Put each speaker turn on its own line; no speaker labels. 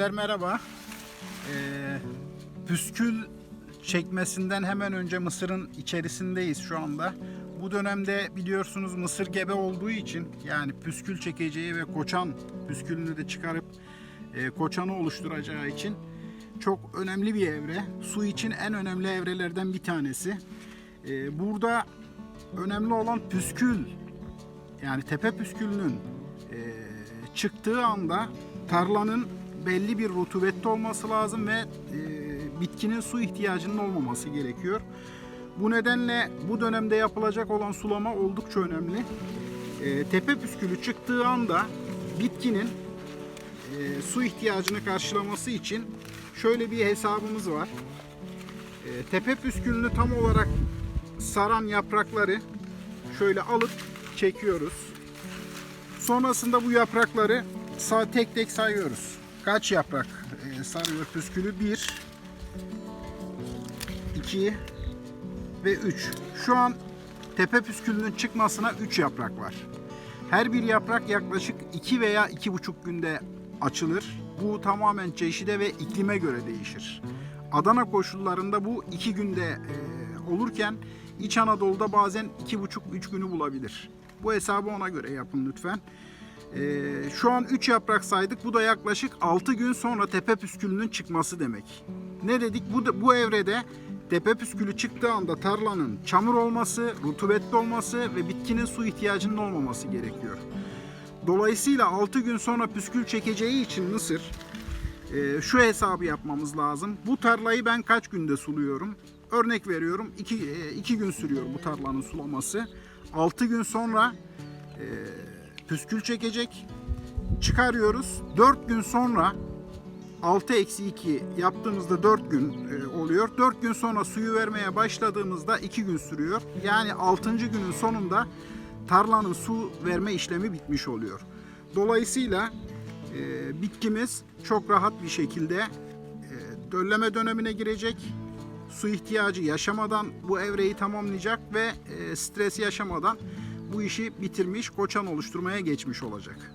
İzleyiciler merhaba. Ee, püskül çekmesinden hemen önce mısırın içerisindeyiz şu anda. Bu dönemde biliyorsunuz mısır gebe olduğu için yani püskül çekeceği ve koçan püskülünü de çıkarıp e, koçanı oluşturacağı için çok önemli bir evre. Su için en önemli evrelerden bir tanesi. Ee, burada önemli olan püskül yani tepe püskülünün e, çıktığı anda tarlanın belli bir rutubette olması lazım ve e, bitkinin su ihtiyacının olmaması gerekiyor. Bu nedenle bu dönemde yapılacak olan sulama oldukça önemli. E, tepe püskülü çıktığı anda bitkinin e, su ihtiyacını karşılaması için şöyle bir hesabımız var. E, tepe püskülünü tam olarak saran yaprakları şöyle alıp çekiyoruz. Sonrasında bu yaprakları tek tek sayıyoruz. Kaç yaprak e, sarıyor püskülü? 1 2 ve 3. Şu an tepe püskülünün çıkmasına 3 yaprak var. Her bir yaprak yaklaşık 2 veya 2,5 günde açılır. Bu tamamen çeşide ve iklime göre değişir. Adana koşullarında bu 2 günde e, olurken İç Anadolu'da bazen 2,5-3 günü bulabilir. Bu hesabı ona göre yapın lütfen. Ee, şu an 3 yaprak saydık. Bu da yaklaşık 6 gün sonra tepe püskülünün çıkması demek. Ne dedik? Bu, bu evrede tepe püskülü çıktığı anda tarlanın çamur olması, rutubetli olması ve bitkinin su ihtiyacının olmaması gerekiyor. Dolayısıyla 6 gün sonra püskül çekeceği için mısır e, şu hesabı yapmamız lazım. Bu tarlayı ben kaç günde suluyorum? Örnek veriyorum 2 gün sürüyor bu tarlanın sulaması. 6 gün sonra e, püskül çekecek. Çıkarıyoruz. 4 gün sonra 6 eksi 2 yaptığımızda 4 gün e, oluyor. 4 gün sonra suyu vermeye başladığımızda 2 gün sürüyor. Yani 6. günün sonunda tarlanın su verme işlemi bitmiş oluyor. Dolayısıyla e, bitkimiz çok rahat bir şekilde e, dölleme dönemine girecek. Su ihtiyacı yaşamadan bu evreyi tamamlayacak ve e, stres yaşamadan bu işi bitirmiş, koçan oluşturmaya geçmiş olacak.